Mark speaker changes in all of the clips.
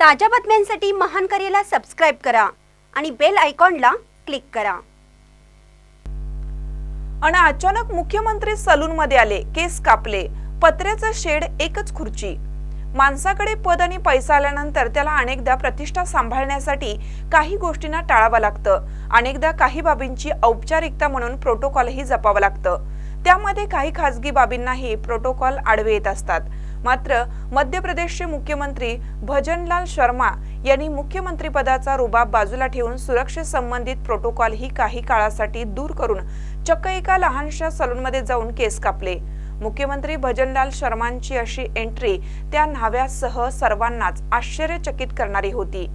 Speaker 1: ताज्या बातम्यांसाठी महान करेला सबस्क्राईब करा आणि बेल आयकॉनला क्लिक करा.
Speaker 2: आणि अचानक मुख्यमंत्री सलून मध्ये आले केस कापले पत्र्याचं शेड एकच खुर्ची. माणसाकडे पद आणि पैसा आल्यानंतर त्याला अनेकदा प्रतिष्ठा सांभाळण्यासाठी काही गोष्टींना टाळावं लागतं. अनेकदा काही बाबींची औपचारिकता म्हणून प्रोटोकॉलही जपावं लागतं. त्यामध्ये काही खासगी बाबींनाही प्रोटोकॉल आडवे येत असतात. मात्र मध्य प्रदेशचे मुख्यमंत्री भजनलाल शर्मा यांनी मुख्यमंत्री पदाचा रुबाब बाजूला ठेवून सुरक्षेसंबंधित प्रोटोकॉल ही काही काळासाठी दूर करून चक्क एका लहानशा सलूनमध्ये जाऊन केस कापले. मुख्यमंत्री भजनलाल शर्मांची अशी एंट्री त्या न्हाव्यासह सर्वांनाच आश्चर्यचकित करणारी होती.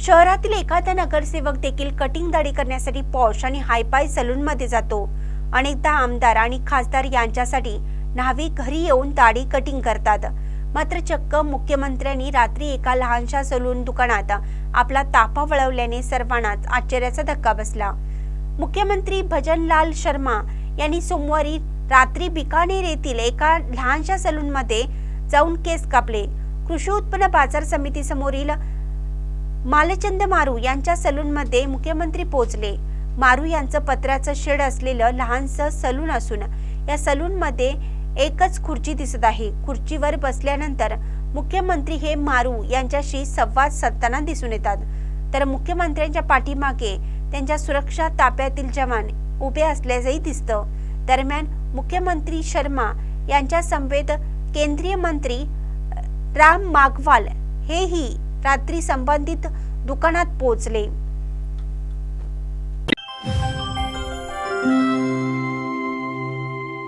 Speaker 1: शहरातील एखादा नगरसेवक देखील कटिंग दाढी करण्यासाठी पॉश आणि हायपाय सलून मध्ये जातो. अनेकदा आमदार आणि खासदार यांच्यासाठी न्हावी घरी येऊन दाढी कटिंग करतात. मात्र चक्क मुख्यमंत्र्यांनी रात्री एका लहानशा सलून दुकानात आपला ताफा वळवल्याने सर्वांनाच आश्चर्याचा धक्का बसला. मुख्यमंत्री भजनलाल शर्मा यांनी सोमवारी रात्री बिकानेर येथील एका लहानशा सलूनमध्ये जाऊन केस कापले. कृषी उत्पन्न बाजार समितीसमोरील मालचंद मारू यांच्या सलूनमध्ये मुख्यमंत्री पोहोचले. मारू यांचं पत्र्याचं शेड असलेलं लहानसं सलून असून या सलूनमध्ये एकच खुर्ची दिसत आहे. खुर्चीवर बसल्यानंतर मुख्यमंत्री हे मारू यांच्याशी संवाद साधताना दिसून येतात. तर मुख्यमंत्र्यांच्या पाठीमागे त्यांच्या सुरक्षा ताप्यातील जवान उभे असल्याचंही दिसतं. दरम्यान मुख्यमंत्री शर्मा यांच्या समवेत केंद्रीय मंत्री राम माघवाल हेही रात्री संबंधित दुकानात पोहोचले.